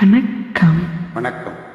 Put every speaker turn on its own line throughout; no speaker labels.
வணக்கம்.
வணக்கம்.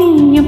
നീയും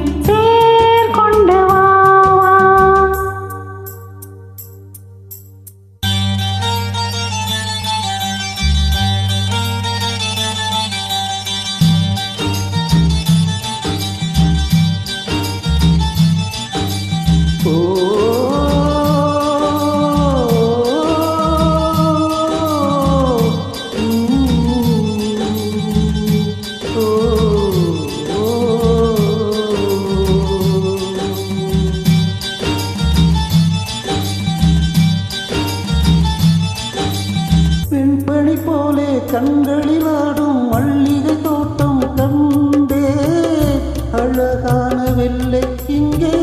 கண்களிலாடும் மல்லிகை தோட்டம் கண்டே. அழகான வெள்ளை இங்கே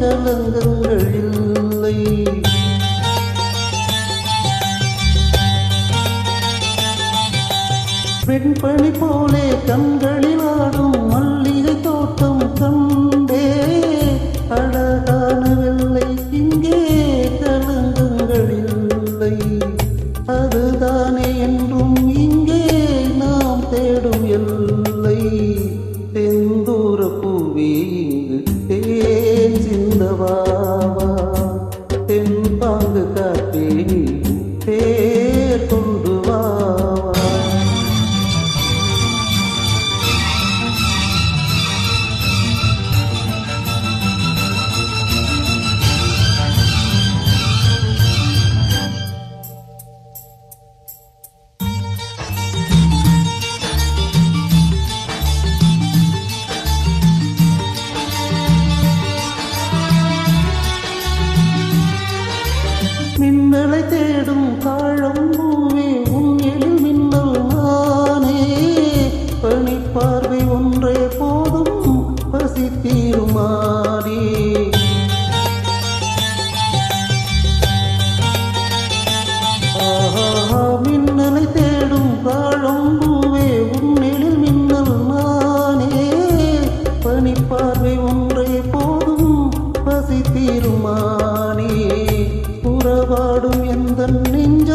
கலங்கங்கள் இல்லை. பெண்பணி போலே கண்களிலாடும் மல்லிகை தோட்டம் கண்டே. அழகான வெள்ளை இங்கே கலங்கங்கள் இல்லை. eh, you.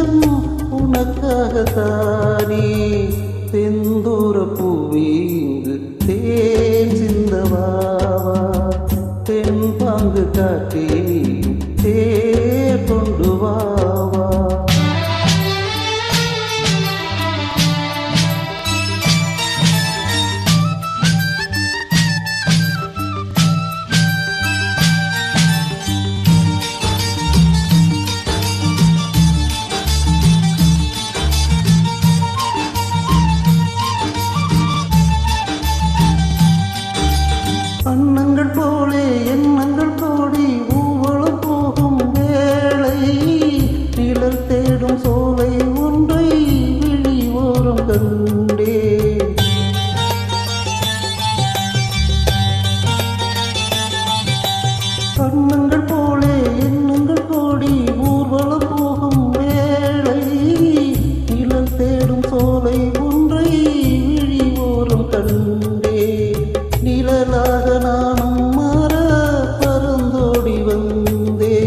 உலகம் உனக்காகத்தானே தெந்தூர பூவே இங்கு தேன் சிந்தவாவா தென்பாங்கு காற்றே தேர் பொங்க நிலையே நிழலாக நானும் மாற பறந்தோடி வந்தே.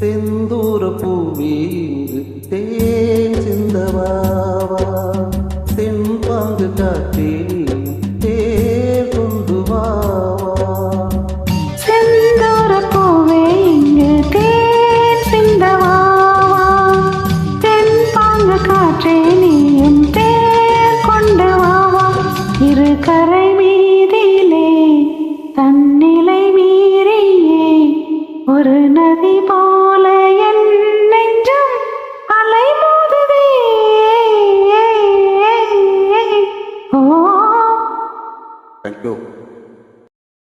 தெந்தூர பூவி தேன் சிந்தவாவா
கரை மீதிலே தன்னிலை மீறியே ஒரு நதி
போ